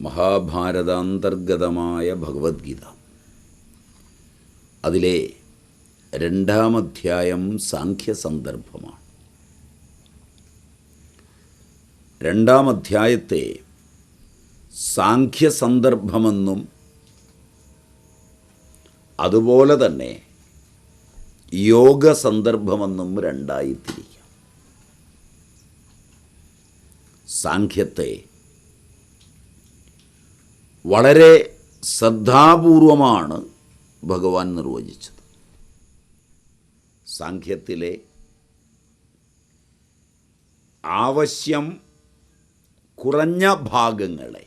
മഹാഭാരതാന്തർഗതമായ ഭഗവത്ഗീത. അതിലെ രണ്ടാം അധ്യായം സാഖ്യസന്ദർഭമാണ്. രണ്ടാം അധ്യായത്തെ സാഖ്യസന്ദർഭമെന്നും അതുപോലെ തന്നെ യോഗ സന്ദർഭമെന്നും രണ്ടായി തിരിക്കാം. സാഖ്യത്തെ വളരെ ശ്രദ്ധാപൂർവമാണ് ഭഗവാൻ നിർവചിച്ചത്. സാഖ്യത്തിലെ ആവശ്യം കുറഞ്ഞ ഭാഗങ്ങളെ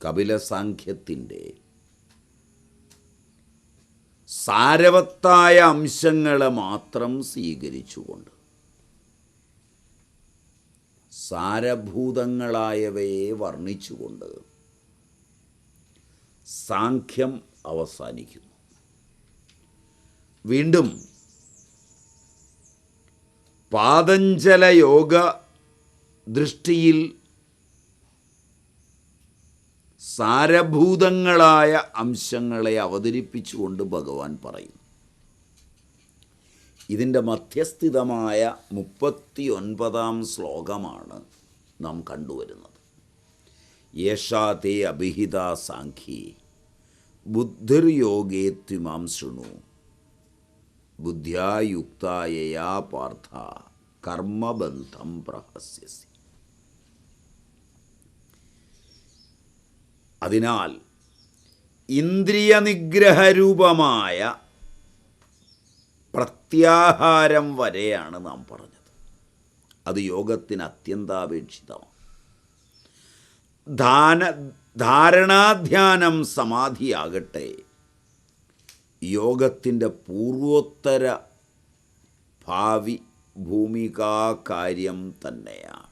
കപിലസാഖ്യത്തിന്റെ സാരവത്തായ അംശങ്ങളെ മാത്രം സ്വീകരിച്ചുകൊണ്ട് സാരഭൂതങ്ങളായവയെ വർണിച്ചുകൊണ്ട് സാഖ്യം അവസാനിക്കുന്നു. വീണ്ടും പാതഞ്ചല യോഗ ദൃഷ്ടിയിൽ സാരഭൂതങ്ങളായ അംശങ്ങളെ അവതരിപ്പിച്ചുകൊണ്ട് ഭഗവാൻ പറയുന്നു. ഇതിന്റെ മധ്യസ്ഥിതമായ മുപ്പത്തി ഒൻപതാം ശ്ലോകമാണ് നാം കണ്ടുവരുന്നത്. യേഷാ തേ അഭിഹിത സാഖ്യേ ബുദ്ധിർയോഗേ ത്വിമാം ശൃണു. ബുദ്ധ്യായുക്തായയാ പാർത്ഥ. കർമ്മബന്ധം പ്രഹസ്യസി. അതിനാൽ ഇന്ദ്രിയ നിഗ്രഹരൂപമായ പ്രത്യാഹാരം വരെയാണ് നാം പറഞ്ഞത്. അത് യോഗത്തിന് അത്യന്താപേക്ഷിതമാണ്. ധാന ധാരണാധ്യാനം സമാധിയാകട്ടെ. യോഗത്തിന്റെ പൂർവോത്തര ഭാവി ഭൂമികാകാര്യം തന്നെയാണ്.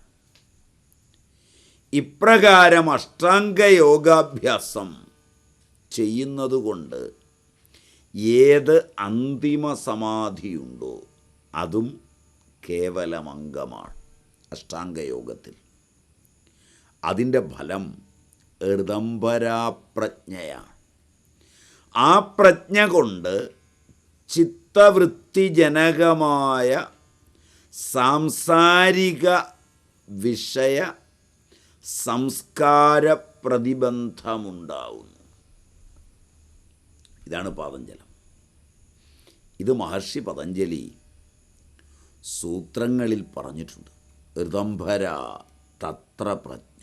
ഇപ്രകാരം അഷ്ടാംഗ അഷ്ടാംഗയോഗാഭ്യാസം ചെയ്യുന്നതുകൊണ്ട് ഏത് അന്തിമ സമാധിയുണ്ടോ അതും കേവലമംഗമാണ് അഷ്ടാംഗയോഗത്തിൽ. അതിന്റെ ഫലം ഋതംബരാപ്രജ്ഞയാണ് ആ പ്രജ്ഞ കൊണ്ട് ചിത്തവൃത്തിജനകമായ സാംസാരിക വിഷയ സംസ്കാര പ്രതിബന്ധമുണ്ടാവുന്നു ഇതാണ് പാതഞ്ജലം ഇത് മഹർഷി പതഞ്ജലി സൂത്രങ്ങളിൽ പറഞ്ഞിട്ടുണ്ട്. ഋതംഭര തത്ര പ്രജ്ഞ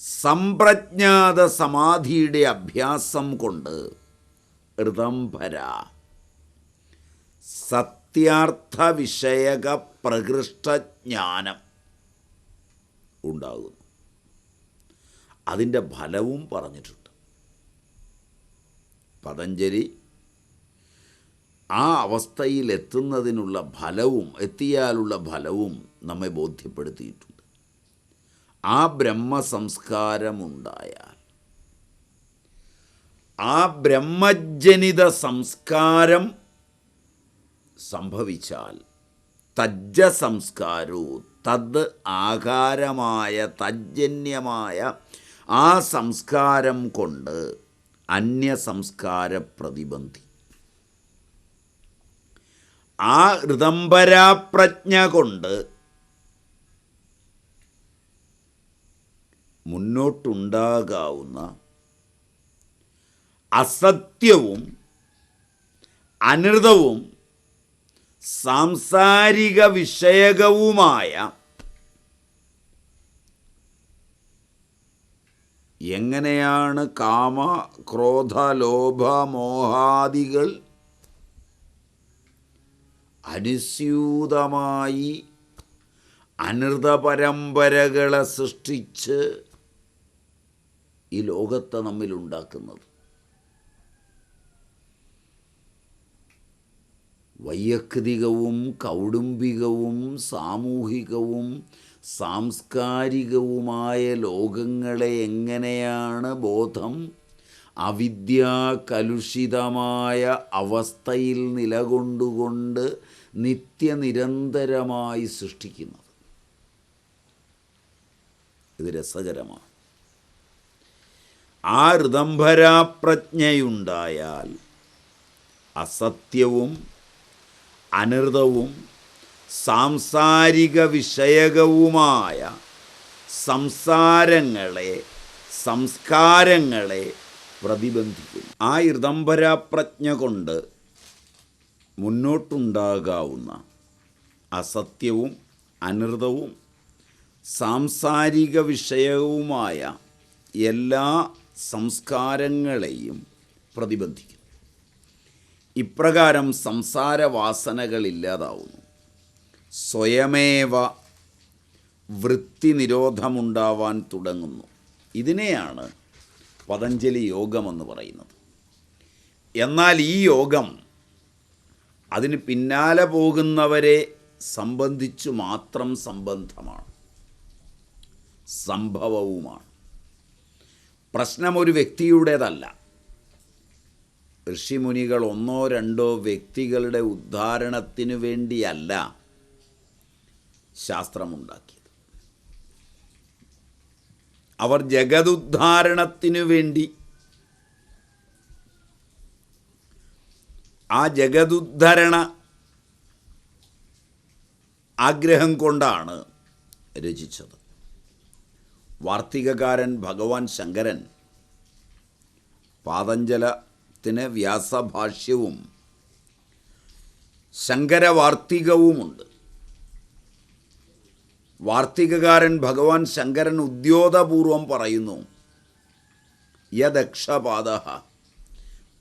സംപ്രജ്ഞാത സമാധിയുടെ അഭ്യാസം കൊണ്ട് ഋതംഭര സത്യാർത്ഥ വിഷയക പ്രകൃഷ്ടജ്ഞാനം ഉണ്ടാകുന്നു. അതിന്റെ ഫലവും പറഞ്ഞിട്ടുണ്ട്. പതഞ്ജലി ആ അവസ്ഥയിൽ എത്തുന്നതിനുള്ള ഫലവും എത്തിയാലുള്ള ഫലവും നമ്മെ ബോധ്യപ്പെടുത്തിയിട്ടുണ്ട്. ആ ബ്രഹ്മസംസ്കാരമുണ്ടായാൽ ആ ബ്രഹ്മജനിത സംസ്കാരം സംഭവിച്ചാൽ തജ്ജ സംസ്കാരവും തദ് ആകാരമായ തജ്ജന്യമായ ആ സംസ്കാരം കൊണ്ട് അന്യ അന്യസംസ്കാര പ്രതിബന്ധി ആ ഋതംബരാപ്രജ്ഞ കൊണ്ട് മുന്നോട്ടുണ്ടാകാവുന്ന അസത്യവും അനൃതവും സാംസാരിക വിഷയകവുമായ എങ്ങനെയാണ് കാമ ക്രോധ ലോഭ മോഹാദികൾ അനുസ്യൂതമായി അനൃത പരമ്പരകളെ സൃഷ്ടിച്ച് ഈ ലോകത്തെ നമ്മിൽ നമ്മിലുണ്ടാക്കുന്നത് വൈയക്തികവും കൗടുംബികവും സാമൂഹികവും സാംസ്കാരികവുമായ ലോകങ്ങളെ എങ്ങനെയാണ് ബോധം? അവിദ്യാകലുഷിതമായ അവസ്ഥയിൽ നിലകൊണ്ടുകൊണ്ട് നിത്യനിരന്തരമായി സൃഷ്ടിക്കുന്നത്. ഇത് രസകരമാണ്. ആ ഋതംഭരാപ്രജ്ഞയുണ്ടായാൽ അസത്യവും അനൃതവും സാംസാരിക വിഷയകവുമായ സംസാരങ്ങളെ സംസ്കാരങ്ങളെ പ്രതിബന്ധിക്കും. ആ ഋതംബരാപ്രജ്ഞ കൊണ്ട് മുന്നോട്ടുണ്ടാകാവുന്ന അസത്യവും അനൃതവും സാംസാരിക വിഷയവുമായ എല്ലാ സംസ്കാരങ്ങളെയും പ്രതിബന്ധിക്കുന്നു. ഇപ്രകാരം സംസാരവാസനകൾ ഇല്ലാതാവുന്നു സ്വയമേവ വൃത്തി നിരോധമുണ്ടാവാൻ തുടങ്ങുന്നു. ഇതിനെയാണ് പതഞ്ജലി യോഗമെന്ന് പറയുന്നത്. എന്നാൽ ഈ യോഗം അതിന് പിന്നാലെ പോകുന്നവരെ സംബന്ധിച്ചു മാത്രം സംബന്ധമാണ്. സംഭവവുമാണ്. പ്രശ്നം ഒരു വ്യക്തിയുടേതല്ല. ഋഷിമുനികൾ ഒന്നോ രണ്ടോ വ്യക്തികളുടെ ഉദ്ധാരണത്തിനു വേണ്ടിയല്ല ശാസ്ത്രമുണ്ടാക്കിയത്. അവർ ജഗതുദ്ധാരണത്തിനു വേണ്ടി. ആ ജഗതുദ്ധരണ ആഗ്രഹം കൊണ്ടാണ് രചിച്ചത്. വാർത്തികകാരൻ ഭഗവാൻ ശങ്കരൻ. പാതഞ്ജലത്തിന് വ്യാസഭാഷ്യവും ശങ്കരവാർത്തികവുമുണ്ട്. വാർത്തികകാരൻ ഭഗവാൻ ശങ്കരൻ ഉദ്യോതപൂർവം പറയുന്നു യദക്ഷപാദ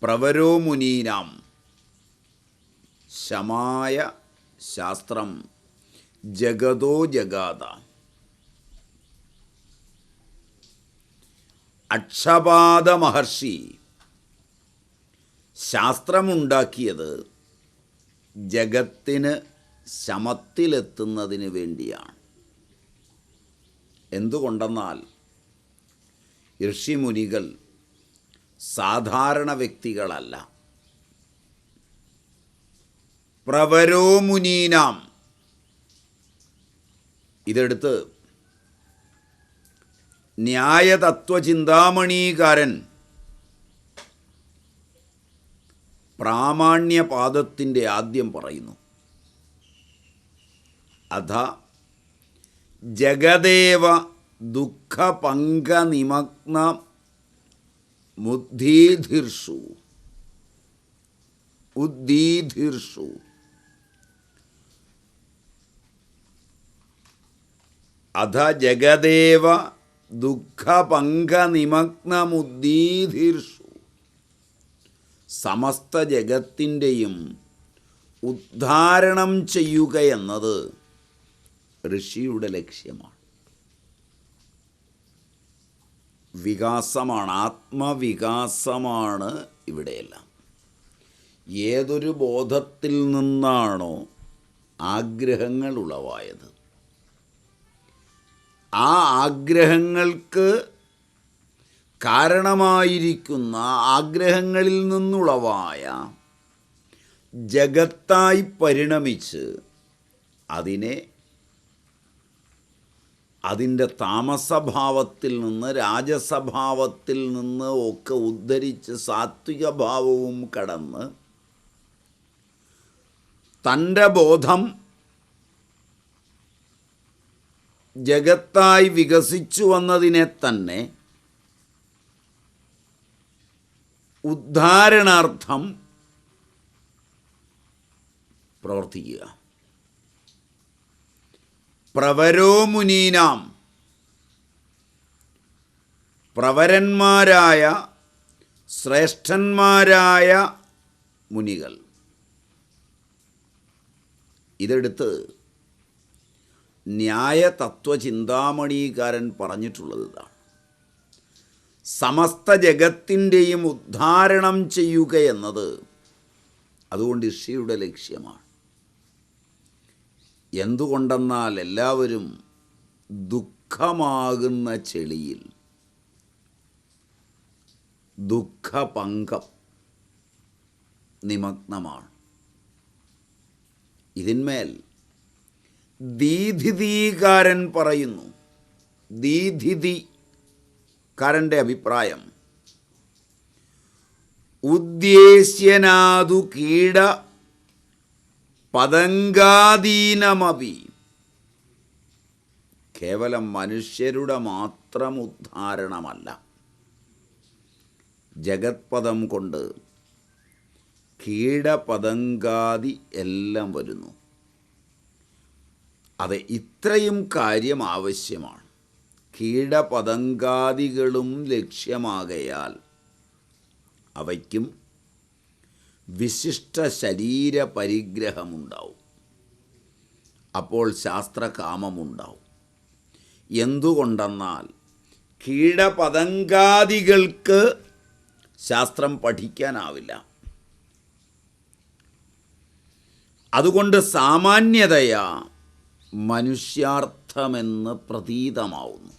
പ്രവരോ മുനീനാം ശമായ ശാസ്ത്രം ജഗതോ ജഗാത. അക്ഷപാദ മഹർഷി ശാസ്ത്രമുണ്ടാക്കിയത് ജഗത്തിന് ശമത്തിലെത്തുന്നതിന് വേണ്ടിയാണ്. എന്തുകൊണ്ടെന്നാൽ ഋഷിമുനികൾ സാധാരണ വ്യക്തികളല്ല. പ്രവരോ മുനീനാം. ഇതെടുത്ത് ന്യായതത്വചിന്താമണീകാരൻ പ്രാമാണ്യപാദത്തിന്റെ ആദ്യം പറയുന്നു. അഥ ജഗദേവ ദുഃഖപങ്കനിമഗ്ന മുദ്ധീധിർഷു. ഉദ്ദീധിർഷു അഥ ജഗദേവ ദുഃഖപങ്കനിമഗ്നമുദ്ദീധിർഷു. സമസ്ത ജഗത്തിന്റെയും ഉദ്ധാരണം ചെയ്യുക എന്നത് ഋഷിയുടെ ലക്ഷ്യമാണ്. വികാസമാണ് ആത്മവികാസമാണ് ഇവിടെയെല്ലാം. ഏതൊരു ബോധത്തിൽ നിന്നാണോ ആഗ്രഹങ്ങൾ ഉളവായത്? ആ ആഗ്രഹങ്ങൾക്ക് കാരണമായിരിക്കുന്ന ആഗ്രഹങ്ങളിൽ നിന്നുളവായ ജഗത്തായി പരിണമിച്ച് അതിനെ അതിന്റെ താമസഭാവത്തിൽ നിന്ന് രാജസഭാവത്തിൽ നിന്ന് ഒക്കെ ഉദ്ധരിച്ച് സാത്വിക ഭാവവും കടന്ന് തന്റെ ബോധം ജഗത്തായി വികസിച്ചു വന്നതിനെ തന്നെ ഉദ്ധാരണാർത്ഥം പ്രവർത്തിക്കുക. പ്രവരോ മുനീനാം. പ്രവരന്മാരായ ശ്രേഷ്ഠന്മാരായ മുനികൾ. ഇതെടുത്ത് ന്യായ തത്വചിന്താമണീകാരൻ പറഞ്ഞിട്ടുള്ളത് ഇതാണ് സമസ്ത ജഗത്തിന്റെയും ഉദ്ധാരണം ചെയ്യുക എന്നത് അതുകൊണ്ട് ഇഷയുടെ ലക്ഷ്യമാണ്. എന്തുകൊണ്ടെന്നാൽ എല്ലാവരും ദുഃഖമാകുന്ന ചെളിയിൽ ദുഃഖപങ്കം നിമഗ്നമാണ്. ഇതിന്മേൽ ദീധിതീകാരൻ പറയുന്നു. ദീധിതിക്കാരന്റെ അഭിപ്രായം. ഉദ്ദേശ്യനാതു കീട പതങ്കാധീനമപി കേവലം മനുഷ്യരുടെ മാത്രം ഉദ്ധാരണമല്ല. ജഗത്പദം കൊണ്ട് കീടപതങ്കാദി എല്ലാം വരുന്നു. അതെ ഇത്രയും കാര്യം ആവശ്യമാണ്. കീടപതങ്കാദികളും ലക്ഷ്യമാകയാൽ അവയ്ക്കും വിശിഷ്ട ശരീര പരിഗ്രഹമുണ്ടാവും അപ്പോൾ ശാസ്ത്രകാമമുണ്ടാവും. എന്തുകൊണ്ടെന്നാൽ കീടപതങ്കാദികൾക്ക് ശാസ്ത്രം പഠിക്കാനാവില്ല. അതുകൊണ്ട് സാമാന്യതയാ മനുഷ്യാർത്ഥമെന്ന് പ്രതീതമാവുന്നു.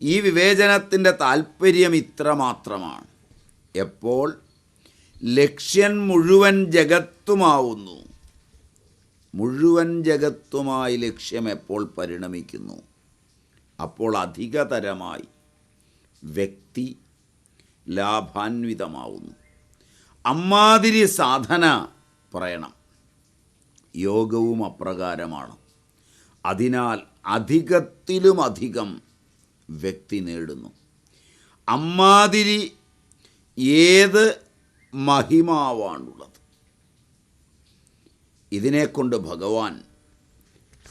ഈ വിവേചനത്തിന്റെ താല്പര്യം ഇത്ര മാത്രമാണ് എപ്പോൾ? ലക്ഷ്യൻ മുഴുവൻ ജഗത്തുമാവുന്നു. മുഴുവൻ ജഗത്തുമായി ലക്ഷ്യം എപ്പോൾ പരിണമിക്കുന്നു? അപ്പോൾ അധികതരമായി വ്യക്തി ലാഭാന്വിതമാവുന്നു. അമ്മാതിരി സാധന പറയണം. യോഗവും അപ്രകാരമാണ്. അതിനാൽ അധികത്തിലുമധികം വ്യക്തി നേടുന്നു. അമ്മാതിരി ഏത് മഹിമാവാണുള്ളത്? ഇതിനെക്കൊണ്ട് ഭഗവാൻ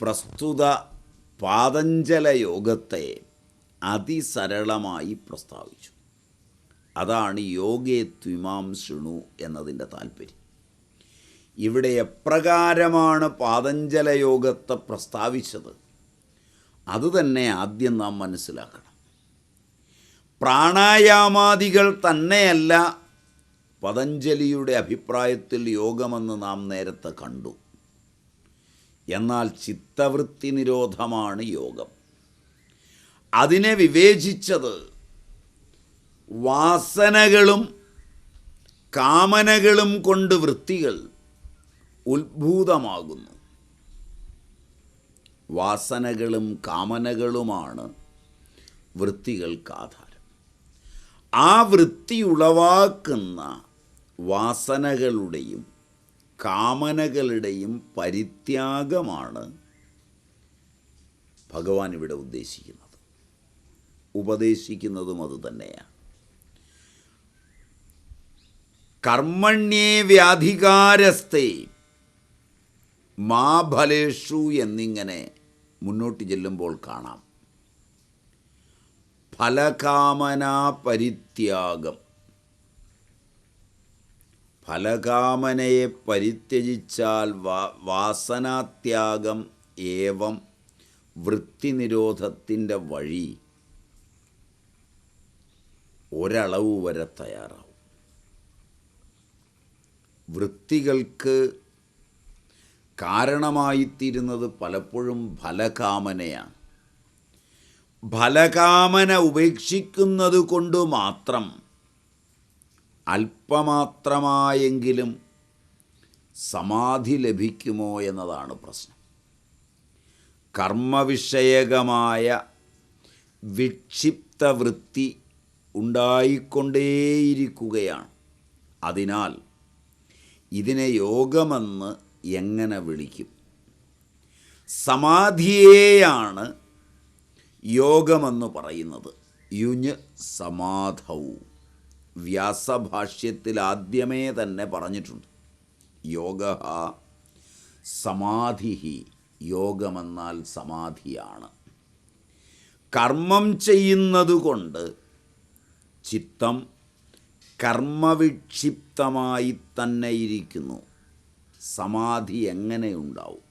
പ്രസ്തുത പാതഞ്ജല യോഗത്തെ അതിസരളമായി പ്രസ്താവിച്ചു. അതാണ് യോഗേ ത്വിമാം ശൃണു എന്നതിന്റെ താല്പര്യം ഇവിടെ എപ്രകാരമാണ് പാതഞ്ജല യോഗത്തെ പ്രസ്താവിച്ചത് അതുതന്നെ ആദ്യം നാം മനസ്സിലാക്കണം. പ്രാണായാമാദികൾ തന്നെയല്ല പതഞ്ജലിയുടെ അഭിപ്രായത്തിൽ യോഗമെന്ന് നാം നേരത്തെ കണ്ടു. എന്നാൽ ചിത്തവൃത്തി നിരോധമാണ് യോഗം. അതിനെ വിവേചിച്ചത് വാസനകളും കാമനകളും കൊണ്ട് വൃത്തികൾ ഉത്ഭൂതമാകുന്നു. വാസനകളും കാമനകളുമാണ് വൃത്തികൾക്ക് ആധാരം. ആ വൃത്തി ഉളവാക്കുന്ന വാസനകളുടെയും കാമനകളുടെയും പരിത്യാഗമാണ് ഭഗവാൻ ഇവിടെ ഉദ്ദേശിക്കുന്നത്. ഉപദേശിക്കുന്നതും അതുതന്നെയാണ് കർമ്മണ്യേ വ്യാധികാരസ്ഥേ മാ ഫലേഷു എന്നിങ്ങനെ മുന്നോട്ട് ചെല്ലുമ്പോൾ കാണാം. ഫലകാമനാ പരിത്യാഗം. ഫലകാമനയെ പരിത്യജിച്ചാൽ വാ വാസനാത്യാഗം ഏവം വൃത്തിനിരോധത്തിന്റെ വഴി ഒരളവ് വരെ തയ്യാറാവും. വൃത്തികൾക്ക് കാരണമായിത്തീരുന്നത് പലപ്പോഴും ഫലകാമനയാണ്. ഫലകാമന ഉപേക്ഷിക്കുന്നത് കൊണ്ട് മാത്രം അല്പമാത്രമായെങ്കിലും സമാധി ലഭിക്കുമോ എന്നതാണ് പ്രശ്നം. കർമ്മവിഷയകമായ വിക്ഷിപ്ത വൃത്തി ഉണ്ടായിക്കൊണ്ടേയിരിക്കുകയാണ്. അതിനാൽ ഇതിനെ യോഗമെന്ന് എങ്ങനെ വിളിക്കും? സമാധിയെയാണ് യോഗമെന്ന് പറയുന്നത്. യുഞ്ഞ് സമാധൗ. വ്യാസഭാഷ്യത്തിൽ ആദ്യമേ തന്നെ പറഞ്ഞിട്ടുണ്ട്. യോഗ സമാധിഹി യോഗമെന്നാൽ സമാധിയാണ്. കർമ്മം ചെയ്യുന്നതുകൊണ്ട് ചിത്തം കർമ്മവിക്ഷിപ്തമായി തന്നെ ഇരിക്കുന്നു. സമാധി എങ്ങനെ ഉണ്ടാവും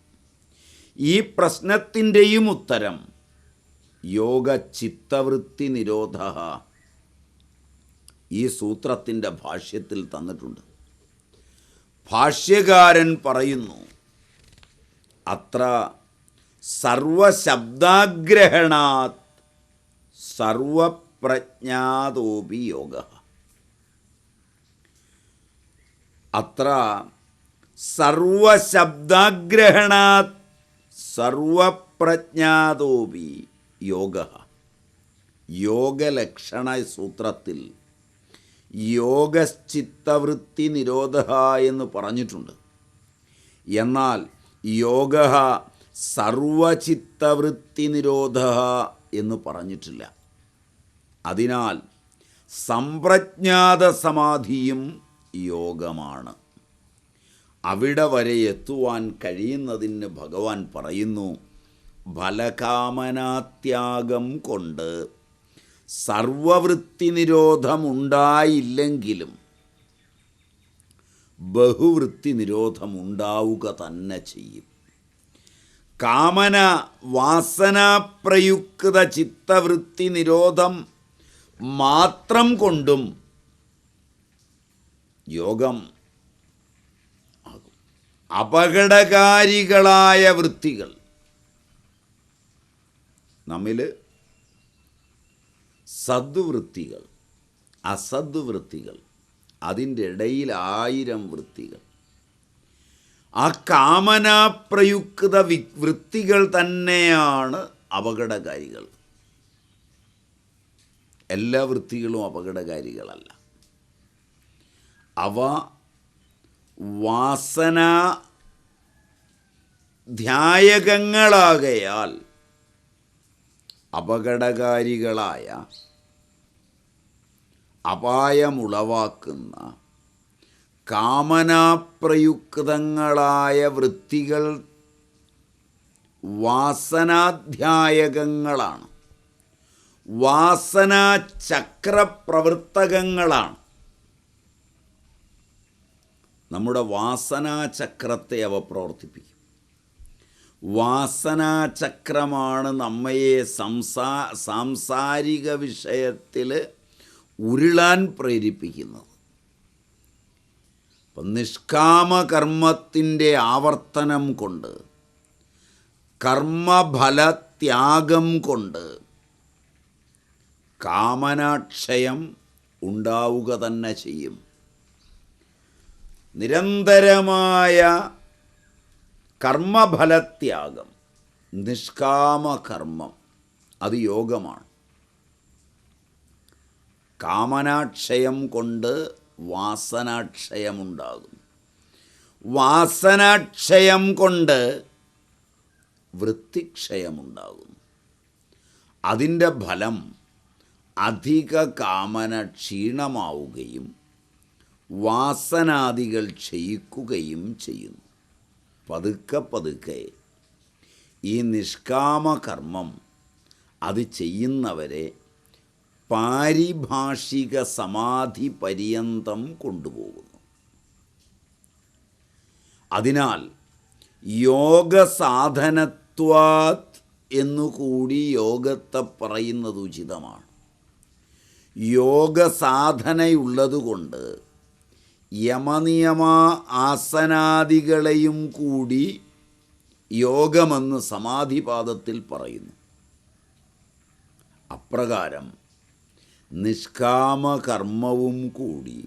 ഈ പ്രശ്നത്തിന്റെയും ഉത്തരം യോഗ ചിത്തവൃത്തി നിരോധ. ഈ സൂത്രത്തിന്റെ ഭാഷ്യത്തിൽ തന്നിട്ടുണ്ട്. ഭാഷ്യകാരൻ പറയുന്നു അത്ര സർവശബ്ദാഗ്രഹണാത് സർവപ്രജ്ഞാതോപി യോഗ. അത്ര സർവശബ്ദാഗ്രഹണാത് സർവപ്രജ്ഞാതോപി യോഗ. യോഗലക്ഷണ സൂത്രത്തിൽ യോഗശ്ചിത്തവൃത്തി നിരോധ എന്ന് പറഞ്ഞിട്ടുണ്ട്. എന്നാൽ യോഗ സർവചിത്തവൃത്തി നിരോധ എന്ന് പറഞ്ഞിട്ടില്ല. അതിനാൽ സമ്പ്രജ്ഞാത സമാധിയും യോഗമാണ്. അവിടെ വരെ എത്തുവാൻ കഴിയുന്നതിന് ഭഗവാൻ പറയുന്നു ഫലകാമനാത്യാഗം കൊണ്ട് സർവവൃത്തി നിരോധമുണ്ടായില്ലെങ്കിലും ബഹുവൃത്തി നിരോധമുണ്ടാവുക തന്നെ ചെയ്യും. കാമന വാസനാപ്രയുക്ത ചിത്തവൃത്തി നിരോധം മാത്രം കൊണ്ടും യോഗം അപകടകാരികളായ വൃത്തികൾ. നമ്മിൽ സദ്വൃത്തികൾ അസദ്വൃത്തികൾ അതിന്റെ ഇടയിൽ ആയിരം വൃത്തികൾ. ആ കാമനാപ്രയുക്ത വി വൃത്തികൾ തന്നെയാണ് അപകടകാരികൾ. എല്ലാ വൃത്തികളും അപകടകാരികളല്ല. അവ വാസന ധ്യായകങ്ങളാകയാൽ അപകടകാരികളായ അപായമുളവാക്കുന്ന കാമനാപ്രയുക്തങ്ങളായ വൃത്തികൾ വാസനാധ്യായകങ്ങളാണ്. വാസനാചക്രപ്രവർത്തകങ്ങളാണ്. നമ്മുടെ വാസനാചക്രത്തെ അവ പ്രവർത്തിപ്പിക്കും. വാസനാചക്രമാണ് നമ്മയെ സംസാ സാംസാരിക വിഷയത്തിൽ ഉരുളാൻ പ്രേരിപ്പിക്കുന്നത്. അപ്പം നിഷ്കാമകർമ്മത്തിന്റെ ആവർത്തനം കൊണ്ട് കർമ്മഫലത്യാഗം കൊണ്ട് കാമനാക്ഷയം ഉണ്ടാവുക തന്നെ ചെയ്യും. നിരന്തരമായ കർമ്മഫലത്യാഗം നിഷ്കാമകർമ്മം അത് യോഗമാണ്. കാമനാക്ഷയം കൊണ്ട് വാസനാക്ഷയമുണ്ടാകും. വാസനാക്ഷയം കൊണ്ട് വൃത്തിക്ഷയമുണ്ടാകും. അതിന്റെ ഫലം അധിക കാമന ക്ഷീണമാവുകയും വാസനാദികൾ ക്ഷയിക്കുകയും ചെയ്യുന്നു. പതുക്കെ പതുക്കെ ഈ നിഷ്കാമകർമ്മം അത് ചെയ്യുന്നവരെ പാരിഭാഷിക സമാധി പര്യന്തം കൊണ്ടുപോകുന്നു. അതിനാൽ യോഗ സാധനത്വാത് എന്നുകൂടി യോഗത്തെ പറയുന്നത് ഉചിതമാണ്. യോഗ സാധനയുള്ളതുകൊണ്ട് യമനിയമ ആസനാദികളെയും കൂടി യോഗമെന്ന് സമാധിപാദത്തിൽ പറയുന്നു. അപ്രകാരം നിഷ്കാമകർമ്മവും കൂടി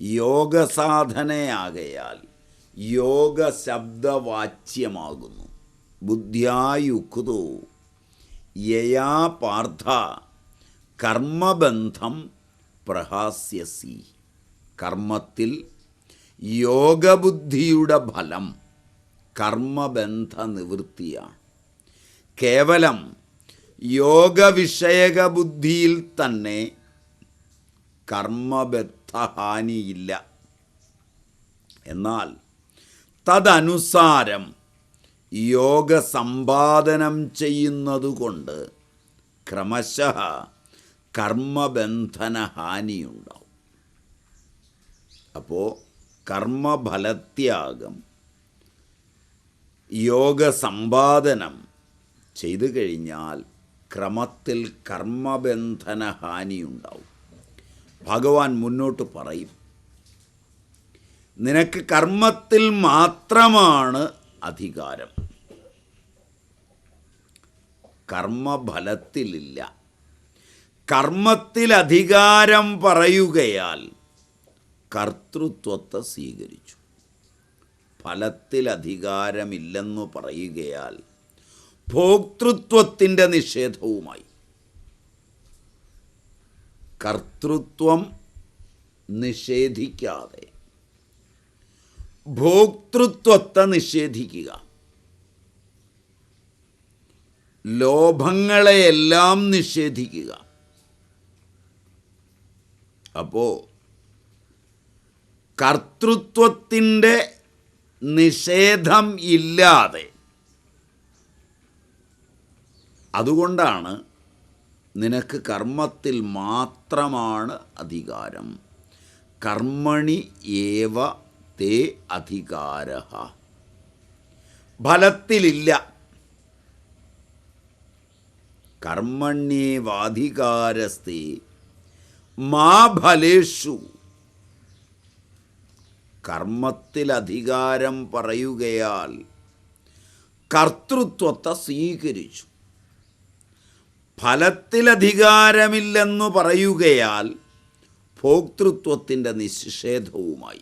യോഗസാധനയാകയാൽ യോഗ ശബ്ദവാച്യമാകുന്നു ബുദ്ധ്യായുക്തോ യയാ പാർത്ഥ കർമ്മബന്ധം പ്രഹാസ്യസി. കർമ്മത്തിൽ യോഗബുദ്ധിയുടെ ഫലം കർമ്മബന്ധ നിവൃത്തിയാണ് കേവലം യോഗവിഷയക ബുദ്ധിയിൽ തന്നെ കർമ്മബദ്ധഹാനിയില്ല. എന്നാൽ തദനുസാരം യോഗ സമ്പാദനം ചെയ്യുന്നതുകൊണ്ട് ക്രമശ കർമ്മബന്ധന ഹാനിയുണ്ടാവും അപ്പോൾ കർമ്മഫലത്യാഗം യോഗ സമ്പാദനം ചെയ്തു കഴിഞ്ഞാൽ ക്രമത്തിൽ കർമ്മബന്ധന ഹാനിയുണ്ടാവും ഭഗവാൻ മുന്നോട്ട് പറയും നിനക്ക് കർമ്മത്തിൽ മാത്രമാണ് അധികാരം. കർമ്മഫലത്തിലില്ല. കർമ്മത്തിൽ അധികാരം പറയുകയാൽ കർത്തൃത്വത്തെ സ്വീകരിച്ചു. ഫലത്തിൽ അധികാരമില്ലെന്നു പറയുകയാൽ ഭോക്തൃത്വത്തിന്റെ നിഷേധവുമായി. കർത്തൃത്വം നിഷേധിക്കാതെ ഭോക്തൃത്വത്തെ നിഷേധിക്കുക. ലോഭങ്ങളെയെല്ലാം നിഷേധിക്കുക. അപ്പോൾ കർത്തൃത്വത്തിന്റെ നിഷേധം ഇല്ലാതെ. അതുകൊണ്ടാണ് നിനക്ക് കർമ്മത്തിൽ മാത്രമാണ് അധികാരം. കർമ്മണി ഏവ തേ അധികാര ഫലത്തിലില്ല. കർമ്മണ്യേവാധികാരസ്ഥേ മാ ഫലേഷു. കർമ്മത്തിൽ അധികാരം പറയുകയാൽ കർത്തൃത്വത്തെ സ്വീകരിച്ചു. ഫലത്തിൽ അധികാരമില്ലെന്നു പറയുകയാൽ ഭോക്തൃത്വത്തിന്റെ നിഷേധവുമായി.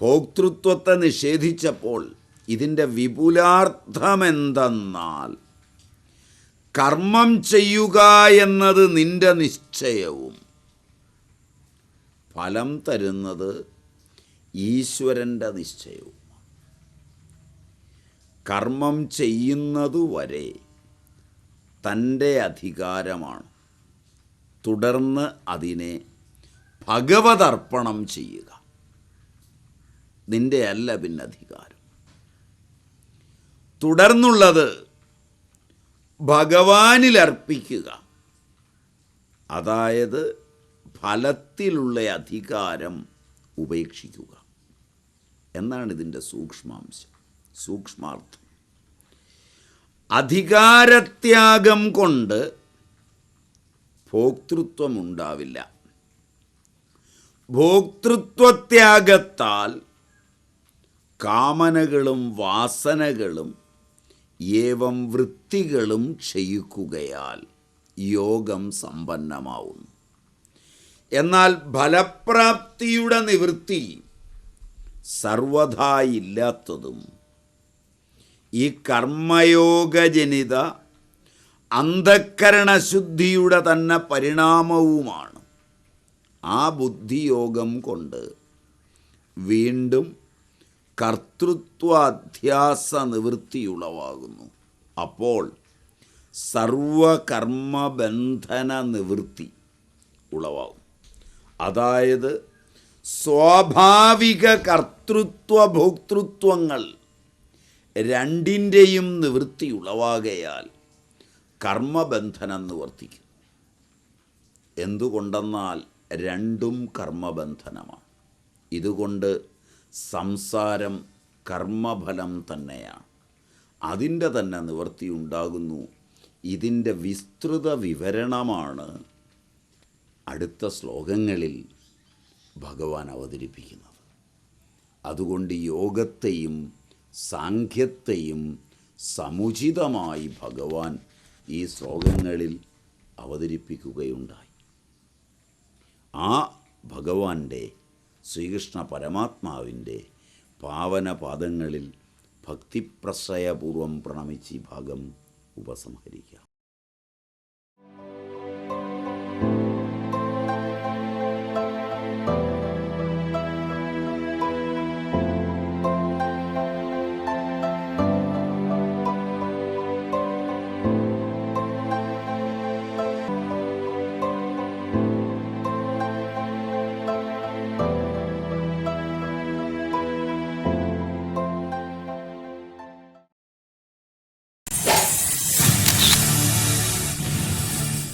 ഭോക്തൃത്വത്തെ നിഷേധിച്ചപ്പോൾ ഇതിന്റെ വിപുലാർത്ഥമെന്തെന്നാൽ കർമ്മം ചെയ്യുക എന്നത് നിന്റെ നിശ്ചയവും. ഫലം തരുന്നത് ഈശ്വരന്റെ നിശ്ചയവും കർമ്മം ചെയ്യുന്നതുവരെ തന്റെ അധികാരമാണ്. തുടർന്ന് അതിനെ ഭഗവതർപ്പണം ചെയ്യുക. നിന്റെ അല്ല പിന്നെ അധികാരം. തുടർന്നുള്ളത് ഭഗവാനിലർപ്പിക്കുക. അതായത് ഫലത്തിലുള്ള അധികാരം ഉപേക്ഷിക്കുക. എന്നാണ് ഇതിന്റെ സൂക്ഷ്മാംശം സൂക്ഷ്മാർത്ഥം. അധികാരത്യാഗം കൊണ്ട് ഭോക്തൃത്വമുണ്ടാവില്ല. ഭോക്തൃത്വത്യാഗത്താൽ കാമനകളും വാസനകളും ഏവം വൃത്തികളും ക്ഷയിക്കുകയാൽ യോഗം സമ്പന്നമാവുന്നു. എന്നാൽ ഫലപ്രാപ്തിയുടെ നിവൃത്തി സർവഥാ ഇല്ലാത്തതും. ഈ കർമ്മയോഗജനിത അന്ധക്കരണശുദ്ധിയുടെ തന്നെ പരിണാമവുമാണ്. ആ ബുദ്ധിയോഗം കൊണ്ട് വീണ്ടും കർത്തൃത്വാധ്യാസ നിവൃത്തിയുളവാകുന്നു. അപ്പോൾ സർവകർമ്മബന്ധന നിവൃത്തി ഉളവാകും. അതായത് സ്വാഭാവിക കർത്തൃത്വ ഭോക്തൃത്വങ്ങൾ രണ്ടിന്റെയും നിവൃത്തി ഉളവാകയാൽ കർമ്മബന്ധനം നിവർത്തിക്കും. എന്തുകൊണ്ടെന്നാൽ രണ്ടും കർമ്മബന്ധനമാണ്. ഇതുകൊണ്ട് സംസാരം കർമ്മഫലം തന്നെയാണ്. അതിന്റെ തന്നെ നിവൃത്തി ഉണ്ടാകുന്നു. ഇതിന്റെ വിസ്തൃത വിവരണമാണ് അടുത്ത ശ്ലോകങ്ങളിൽ ഭഗവാൻ അവതരിപ്പിക്കുന്നത്. അതുകൊണ്ട് യോഗത്തെയും സാഖ്യത്തെയും സമുചിതമായി ഭഗവാൻ ഈ ശ്ലോകങ്ങളിൽ അവതരിപ്പിക്കുകയുണ്ടായി. ആ ഭഗവാന്റെ ശ്രീകൃഷ്ണ പരമാത്മാവിന്റെ പാവനപാദങ്ങളിൽ ഭക്തിപ്രശ്രയപൂർവം പ്രണമിച്ച് ഈ ഭാഗം ഉപസംഹരിക്കാം.